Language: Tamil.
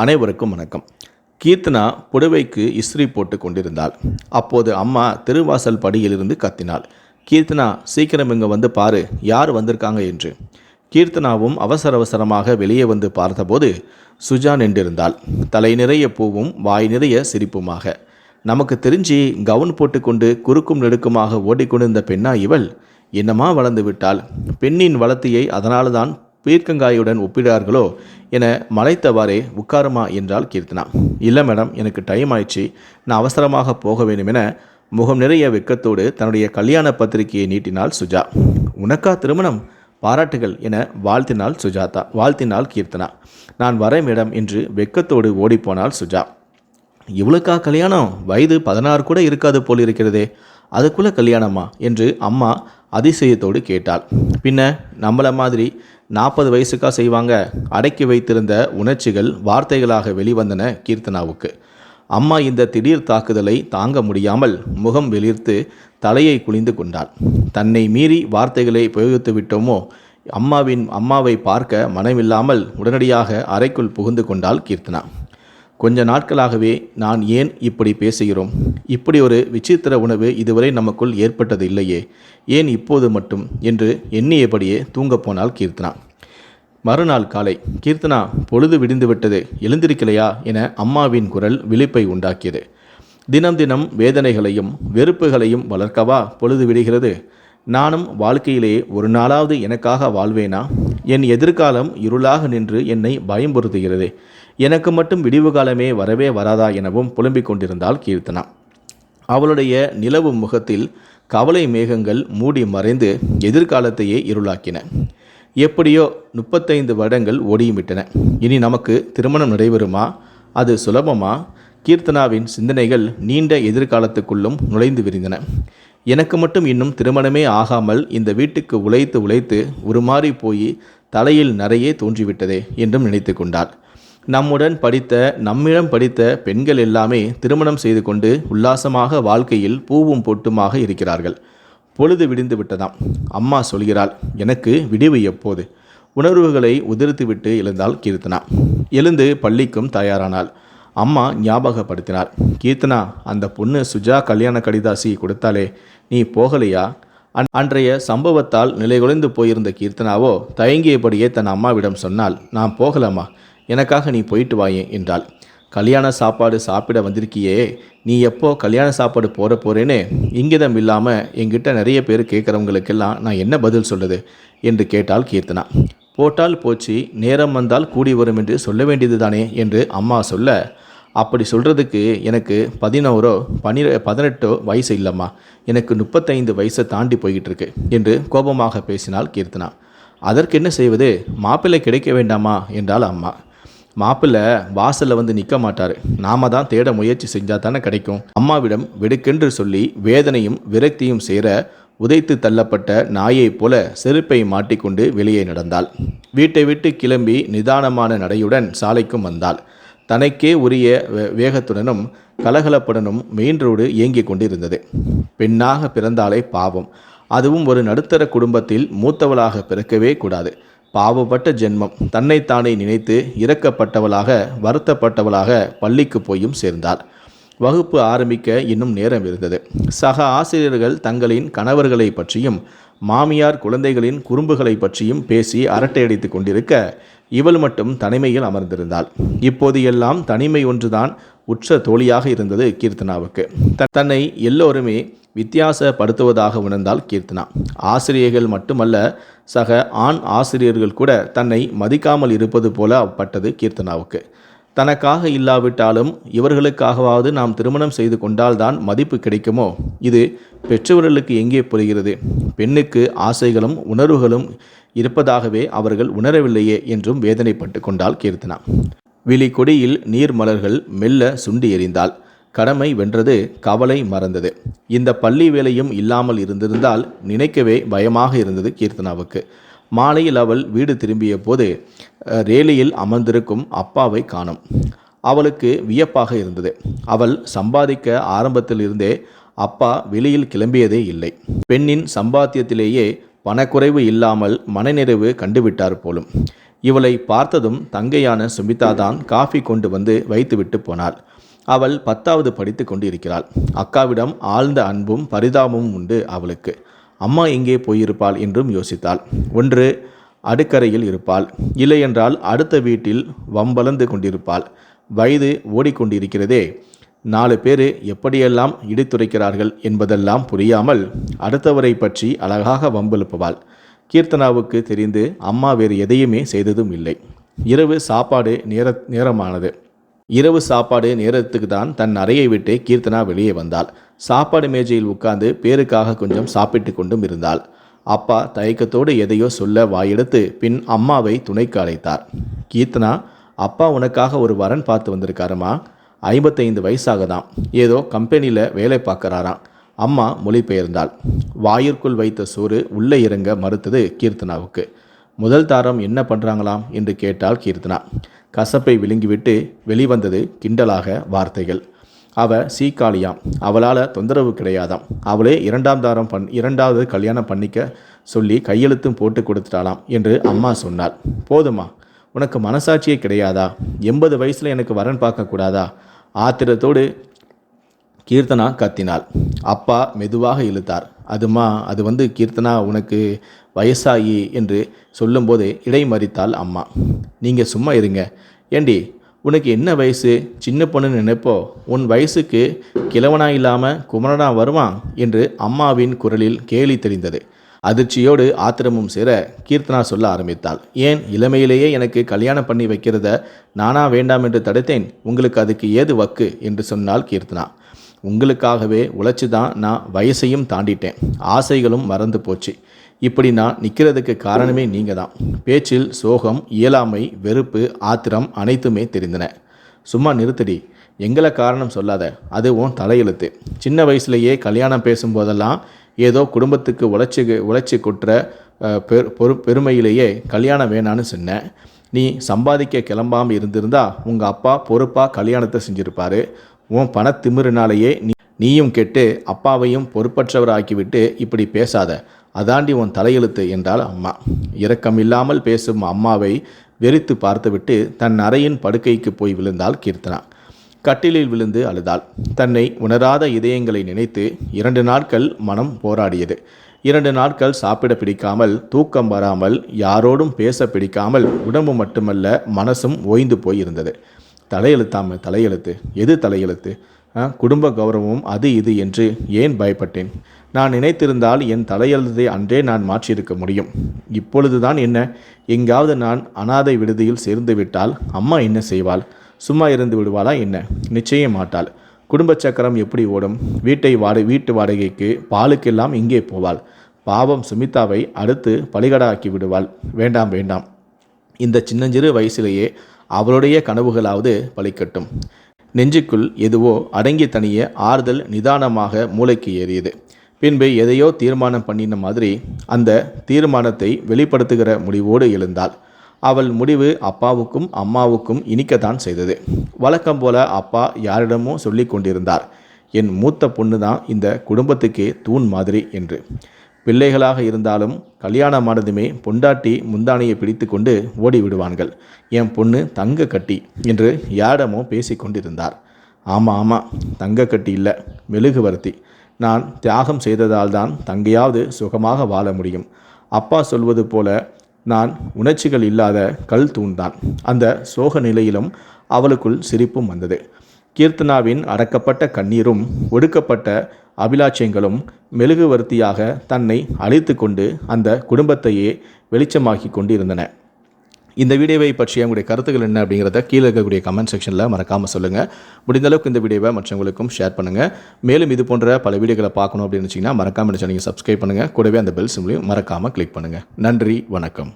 அனைவருக்கும் வணக்கம். கீர்த்தனா புடவைக்கு இஸ்திரி போட்டு கொண்டிருந்தாள். அப்போது அம்மா திருவாசல் படியிலிருந்து கத்தினாள். கீர்த்தனா சீக்கிரம் இங்கே வந்து பாரு யார் வந்திருக்காங்க என்று. கீர்த்தனாவும் அவசர அவசரமாக வெளியே வந்து பார்த்தபோது சுஜா நின்றிருந்தாள். தலை நிறைய பூவும் வாய் நிறைய சிரிப்புமாக. நமக்கு தெரிஞ்சு கவுன் போட்டுக்கொண்டு குறுக்கும் நெடுக்குமாக ஓடிக்கொண்டிருந்த பெண்ணா இவள்? என்னமா வளர்ந்து விட்டாள்? பெண்ணின் வளர்த்தியை அதனால்தான் தான் பீர்க்கங்காயுடன் ஒப்பிடார்களோ என மலைத்தவாறே உட்காருமா என்றால் கீர்த்தனா. இல்லை மேடம் எனக்கு டைம் ஆயிடுச்சு. நான் அவசரமாக போக வேண்டும் என முகம் நிறைய வெக்கத்தோடு தன்னுடைய கல்யாண பத்திரிகையை நீட்டினாள் சுஜா. உனக்கா திருமணம்? பாராட்டுகள் என வாழ்த்தினாள் சுஜாதா வாழ்த்தினாள் கீர்த்தனா. நான் வரேன் மேடம் என்று வெக்கத்தோடு ஓடிப்போனாள் சுஜா. இவளுக்கா கல்யாணம்? வயது பதினாறு கூட இருக்காது போல் இருக்கிறதே. அதுக்குள்ள கல்யாணமா? என்று அம்மா அதிசயத்தோடு கேட்டாள். பின்ன நம்மள மாதிரி நாற்பது வயசுக்கா செய்வாங்க. அடக்கி வைத்திருந்த உணர்ச்சிகள் வார்த்தைகளாக வெளிவந்தன கீர்த்தனாவுக்கு. அம்மா இந்த திடீர் தாக்குதலை தாங்க முடியாமல் முகம் வெளிர்த்து தலையை குளிந்து கொண்டாள். தன்னை மீறி வார்த்தைகளை பிரயோகித்து விட்டோமோ? அம்மாவின் அம்மாவை பார்க்க மனமில்லாமல் உடனடியாக அறைக்குள் புகுந்து கொண்டாள் கீர்த்தனா. கொஞ்ச நாட்களாகவே நான் ஏன் இப்படி பேசுகிறோம்? இப்படி ஒரு விசித்திர உணவு இதுவரை நமக்குள் ஏற்பட்டது இல்லையே. ஏன் இப்போது மட்டும்? என்று எண்ணியபடியே தூங்கப்போனால் கீர்த்தனா. மறுநாள் காலை கீர்த்தனா பொழுது விடிந்துவிட்டது. எழுந்திருக்கலையா? என அம்மாவின் குரல் விழிப்பை உண்டாக்கியது. தினம் தினம் வேதனைகளையும் வெறுப்புகளையும் வளர்க்கவா பொழுது விடுகிறது? நானும் வாழ்க்கையிலேயே ஒரு நாளாவது எனக்காக வாழ்வேனா? என் எதிர்காலம் இருளாக நின்று என்னை பயம்புறுத்துகிறது. எனக்கு மட்டும் விடிவு காலமே வரவே வராதா எனவும் புலம்பிக் கொண்டிருந்தாள் கீர்த்தனா. அவளுடைய நிலவு முகத்தில் கவலை மேகங்கள் மூடி மறைந்து எதிர்காலத்தையே இருளாக்கின. எப்படியோ முப்பத்தைந்து வருடங்கள் ஓடியும் விட்டன இனி நமக்கு திருமணம் நடைபெறுமா? அது சுலபமா? கீர்த்தனாவின் சிந்தனைகள் நீண்ட எதிர்காலத்துக்குள்ளும் நுழைந்து விரிந்தன. எனக்கு மட்டும் இன்னும் திருமணமே ஆகாமல் இந்த வீட்டுக்கு உழைத்து உழைத்து உருமாறி போய் தலையில் நிறையே தோன்றிவிட்டதே என்றும் நினைத்து கொண்டாள். நம்முடன் படித்த நம்மிடம் படித்த பெண்கள் எல்லாமே திருமணம் செய்து கொண்டு உல்லாசமாக வாழ்க்கையில் பூவும் பொட்டுமாக இருக்கிறார்கள். பொழுது விடிந்து விட்டதாம். அம்மா சொல்கிறாள் எனக்கு விடிவு எப்போது? உணர்வுகளை உதிர்த்துவிட்டு எழுந்தாள் கீர்த்தனா. எழுந்து பள்ளிக்கும் தயாரானாள். அம்மா ஞாபகப்படுத்தினார் கீர்த்தனா அந்த பொண்ணு சுஜா கல்யாண கடிதாசி கொடுத்தாலே நீ போகலையா? அன் அன்றைய சம்பவத்தால் நிலைகுலைந்து போயிருந்த கீர்த்தனாவோ தயங்கியபடியே தன் அம்மாவிடம் சொன்னால் நான் போகலாமா எனக்காக நீ போயிட்டு வாயே என்றாள். கல்யாண சாப்பாடு சாப்பிட வந்திருக்கியே நீ எப்போ கல்யாண சாப்பாடு போகிற போகிறேன்னு இங்கிதம் இல்லாமல் என்கிட்ட நிறைய பேர் கேட்குறவங்களுக்கெல்லாம் நான் என்ன பதில் சொல்லுது என்று கேட்டால் கீர்த்தனா. போட்டால் போச்சு நேரம் வந்தால் கூடி வரும் என்று சொல்ல வேண்டியது தானே என்று அம்மா சொல்ல அப்படி சொல்கிறதுக்கு எனக்கு பதினோரோ பன்னிர பதினெட்டோ வயசு இல்லைம்மா. எனக்கு முப்பத்தைந்து வயசை தாண்டி போய்கிட்டு இருக்கு என்று கோபமாக பேசினாள் கீர்த்தனா. அதற்கு என்ன செய்வது? மாப்பிள்ளை கிடைக்க வேண்டாமா? என்றால் அம்மா. மாப்பிள்ளை வாசலில் வந்து நிற்க மாட்டார். நாம தான் தேட முயற்சி செஞ்சால் தானே கிடைக்கும். அம்மாவிடம் வெடுக்கென்று சொல்லி வேதனையும் விரக்தியும் சேர உதைத்து தள்ளப்பட்ட நாயைப் போல செருப்பை மாட்டிக்கொண்டு வெளியே நடந்தாள். வீட்டை விட்டு கிளம்பி நிதானமான நடையுடன் சாலைக்கும் வந்தாள். தனக்கே உரிய வேகத்துடனும் கலகலப்புடனும் மெயின் ரோடு இயங்கிக் கொண்டிருந்தது. பெண்ணாக பிறந்தாலே பாவம். அதுவும் ஒரு நடுத்தர குடும்பத்தில் மூத்தவளாக பிறக்கவே கூடாது. பாவப்பட்ட ஜென்மம். தன்னைத்தானே நினைத்து இறக்கப்பட்டவளாக வருத்தப்பட்டவளாக பள்ளிக்கு போயும் சேர்ந்தாள். வகுப்பு ஆரம்பிக்க இன்னும் நேரம் இருந்தது. சக ஆசிரியர்கள் தங்களின் கணவர்களை பற்றியும் மாமியார் குழந்தைகளின் குறும்புகளை பற்றியும் பேசி அரட்டையடித்து கொண்டிருக்க இவள் மட்டும் தனிமையில் அமர்ந்திருந்தாள். இப்போது எல்லாம் தனிமை ஒன்றுதான் உற்ற தோழியாக இருந்தது கீர்த்தனாவுக்கு. தன்னை எல்லோருமே வித்தியாசப்படுத்துவதாக உணர்ந்தால் கீர்த்தனா. ஆசிரியர்கள் மட்டுமல்ல சக ஆண் ஆசிரியர்கள் கூட தன்னை மதிக்காமல் இருப்பது போல பட்டது கீர்த்தனாவுக்கு. தனக்காக இல்லாவிட்டாலும் இவர்களுக்காகவாவது நாம் திருமணம் செய்து கொண்டால்தான் மதிப்பு கிடைக்குமோ? இது பெற்றவர்களுக்கு எங்கே புரிகிறது? பெண்ணுக்கு ஆசைகளும் உணர்வுகளும் இருப்பதாகவே அவர்கள் உணரவில்லையே என்றும் வேதனைப்பட்டு கொண்டால் கீர்த்தனா. விழி கொடியில் நீர் மலர்கள் மெல்ல சுண்டி எறிந்தாள் கடமை வென்றது கவலை மறந்தது. இந்த பள்ளி வேலையும் இல்லாமல் இருந்திருந்தால் நினைக்கவே பயமாக இருந்தது கீர்த்தனாவுக்கு. மாலையில் அவள் வீடு திரும்பிய போது ரேலியில் அமர்ந்திருக்கும் அப்பாவை காணும். அவளுக்கு வியப்பாக இருந்தது. அவள் சம்பாதிக்க ஆரம்பத்தில் இருந்தே அப்பா வெளியில் கிளம்பியதே இல்லை. பெண்ணின் சம்பாத்தியத்திலேயே பணக்குறைவு இல்லாமல் மனநிறைவு கண்டுவிட்டார் போலும். இவளை பார்த்ததும் தங்கையான சுமிதா தான் காஃபி கொண்டு வந்து வைத்துவிட்டு போனாள். அவள் பத்தாவது படித்து கொண்டு இருக்கிறாள் அக்காவிடம் ஆழ்ந்த அன்பும் பரிதாபமும் உண்டு அவளுக்கு. அம்மா எங்கே போயிருப்பாள் என்றும் யோசித்தாள். ஒன்று அடுக்கரையில் இருப்பாள். இல்லையென்றால் அடுத்த வீட்டில் வம்பளந்து கொண்டிருப்பாள். வயது ஓடிக்கொண்டிருக்கிறதே. நாலு பேர் எப்படியெல்லாம் இடித்துரைக்கிறார்கள் என்பதெல்லாம் புரியாமல் அடுத்தவரை பற்றி அழகாக வம்பெழுப்புவாள். கீர்த்தனாவுக்கு தெரிந்து அம்மா வேறு எதையுமே செய்ததும் இல்லை. இரவு சாப்பாடு நேர நேரமானது. இரவு சாப்பாடு நேரத்துக்கு தான் தன் அறையை விட்டு கீர்த்தனா வெளியே வந்தாள். சாப்பாடு மேஜையில் உட்கார்ந்து பேருக்காக கொஞ்சம் சாப்பிட்டு கொண்டும் இருந்தாள். அப்பா தயக்கத்தோடு எதையோ சொல்ல வாயெடுத்து பின் அம்மாவை துணைக்கு அழைத்தார். கீர்த்தனா அப்பா உனக்காக ஒரு வரன் பார்த்து வந்திருக்காருமா? ஐம்பத்தைந்து வயசாகதான் ஏதோ கம்பெனியில் வேலை பார்க்குறாராம். அம்மா மொழிபெயர்ந்தாள். வாயிற்குள் வைத்த சோறு உள்ளே இறங்க மறுத்தது கீர்த்தனாவுக்கு. முதல் தாரம் என்ன பண்ணுறாங்களாம் என்று கேட்டால் கீர்த்தனா. கசப்பை விழுங்கிவிட்டு வெளிவந்தது கிண்டலாக வார்த்தைகள். அவ சீக்காளியாம். அவளால் தொந்தரவு கிடையாதாம். அவளே இரண்டாம் தாரம் பண் இரண்டாவது கல்யாணம் பண்ணிக்க சொல்லி கையெழுத்தும் போட்டு கொடுத்துட்டாளாம் என்று அம்மா சொன்னாள். போதுமா? உனக்கு மனசாட்சியே கிடையாதா? எண்பது வயசில் எனக்கு வரன் பார்க்கக்கூடாதா ஆத்திரத்தோடு கீர்த்தனா கத்தினாள். அப்பா மெதுவாக இழுத்தார். அதுமா அது வந்து கீர்த்தனா உனக்கு வயசாகி என்று சொல்லும்போது இடைமறித்தாள் அம்மா. நீங்கள் சும்மா இருங்க. ஏண்டி உனக்கு என்ன வயசு? சின்ன பொண்ணுன்னு நினைப்போ. உன் வயசுக்கு கிழவனா இல்லாமல் குமரனா வருவான் என்று அம்மாவின் குரலில் கேலி தெரிந்தது அதிர்ச்சியோடு ஆத்திரமும் சேர கீர்த்தனா சொல்ல ஆரம்பித்தாள். ஏன் இளமையிலேயே எனக்கு கல்யாணம் பண்ணி வைக்கிறத நானா வேண்டாம் என்று தடுத்தேன். உங்களுக்கு அதுக்கு ஏது வக்கு? என்று சொன்னாள் கீர்த்தனா. உங்களுக்காகவே உழைச்சி தான் நான் வயசையும் தாண்டிட்டேன். ஆசைகளும் மறந்து போச்சு. இப்படி நான் நிற்கிறதுக்கு காரணமே நீங்கள் தான் பேச்சில் சோகம் இயலாமை வெறுப்பு ஆத்திரம் அனைத்துமே தெரிந்தன. சும்மா நிறுத்தடி. எங்களை காரணம் சொல்லாத. அது உன் தலையெழுத்து. சின்ன வயசுலேயே கல்யாணம் பேசும்போதெல்லாம் ஏதோ குடும்பத்துக்கு உழைச்சி உழைச்சி கொட்டுற பெரு பொறு பெருமையிலேயே கல்யாணம் வேணான்னு சொன்னேன் நீ சம்பாதிக்க கிளம்பாமல் இருந்திருந்தா உங்கள் அப்பா பொறுப்பாக கல்யாணத்தை செஞ்சுருப்பாரு. உன் பணத்திமிருனாலேயே நீ நீயும் கெட்டு அப்பாவையும் பொறுப்பற்றவராக்கிவிட்டு இப்படி பேசாத. அதாண்டி உன் தலையெழுத்து என்றாள் அம்மா. இரக்கமில்லாமல் பேசும் அம்மாவை வெறித்து பார்த்துவிட்டு தன் அறையின் படுக்கைக்கு போய் விழுந்தாள் கீர்த்தனா. கட்டிலில் விழுந்து அழுதாள். தன்னை உணராத இதயங்களை நினைத்து இரண்டு நாட்கள் மனம் போராடியது. இரண்டு நாட்கள் சாப்பிட பிடிக்காமல் தூக்கம் வராமல் யாரோடும் பேச பிடிக்காமல் உடம்பு மட்டுமல்ல மனசும் ஓய்ந்து போய் இருந்தது. தலையெழுத்தாம தலையெழுத்து. எது தலையெழுத்து? ஆ, குடும்ப கௌரவமும் அது இது என்று ஏன் பயப்பட்டேன்? நான் நினைத்திருந்தால் என் தலையெழுத்தை அன்றே நான் மாற்றியிருக்க முடியும். இப்பொழுதுதான் என்ன? எங்காவது நான் அனாதை விடுதியில் சேர்ந்து விட்டால் அம்மா என்ன செய்வாள்? சும்மா இருந்து விடுவாளா என்ன? நிச்சயம் மாட்டாள். குடும்ப சக்கரம் எப்படி ஓடும்? வீட்டை வாடகை வீட்டு வாடகைக்கு பாலுக்கெல்லாம் இங்கே போவாள்? பாவம் சுமிதாவை அடுத்து பலிகடாக்கி விடுவாள். வேண்டாம் வேண்டாம். இந்த சின்னஞ்சிறு வயசிலேயே அவளுடைய கனவுகளாவது பலிக்கட்டும் நெஞ்சுக்குள் எதுவோ அடங்கி தனிய ஆறுதல் நிதானமாக மூளைக்கு ஏறியது. பின்பு எதையோ தீர்மானம் பண்ணின மாதிரி அந்த தீர்மானத்தை வெளிப்படுத்துகிற முடிவோடு எழுந்தாள். அவள் முடிவு அப்பாவுக்கும் அம்மாவுக்கும் இனிக்கத்தான் செய்தது. வழக்கம் போல அப்பா யாரிடமோ சொல்லி கொண்டிருந்தார். என் மூத்த பொண்ணு தான் இந்த குடும்பத்துக்கே தூண் மாதிரி என்று. பிள்ளைகளாக இருந்தாலும் கல்யாணமானதுமே பொண்டாட்டி முந்தானையை பிடித்து கொண்டு ஓடி விடுவான்கள் என் பொண்ணு தங்க கட்டி என்று யாரிடமோ பேசி கொண்டிருந்தார். ஆமாம் ஆமாம் தங்க கட்டி இல்லை மெழுகுவர்த்தி நான் தியாகம் செய்ததால் தான் தங்கையாவது சுகமாக வாழ முடியும். அப்பா சொல்வது போல நான் உணர்ச்சிகள் இல்லாத கல் தூண்தான். அந்த சோக நிலையிலும் அவளுக்குள் சிரிப்பும் வந்தது. கீர்த்தனாவின் அடக்கப்பட்ட கண்ணீரும் ஒடுக்கப்பட்ட அபிலாட்சியங்களும் மெழுகுவர்த்தியாக தன்னை அழித்து கொண்டு அந்த குடும்பத்தையே வெளிச்சமாக்கி கொண்டு இருந்தன இந்த வீடியோவை பற்றிய உங்களுடைய கருத்துக்கள் என்ன அப்படிங்கிறத கீழே இருக்கக்கூடிய கமெண்ட் செக்ஷனில் மறக்காமல் சொல்லுங்கள் முடிந்தளவுக்கு இந்த வீடியோவை மற்றவங்களுக்கும் ஷேர் பண்ணுங்கள் மேலும் இது போன்ற பல வீடியோக்களை பார்க்கணும் அப்படின்னு வச்சிங்கன்னா மறக்காமல் நீங்கள் சப்ஸ்கிரைப் பண்ணுங்கள் கூடவே அந்த பெல் சிம்லையும் மறக்காமல் கிளிக் பண்ணுங்கள் நன்றி வணக்கம்.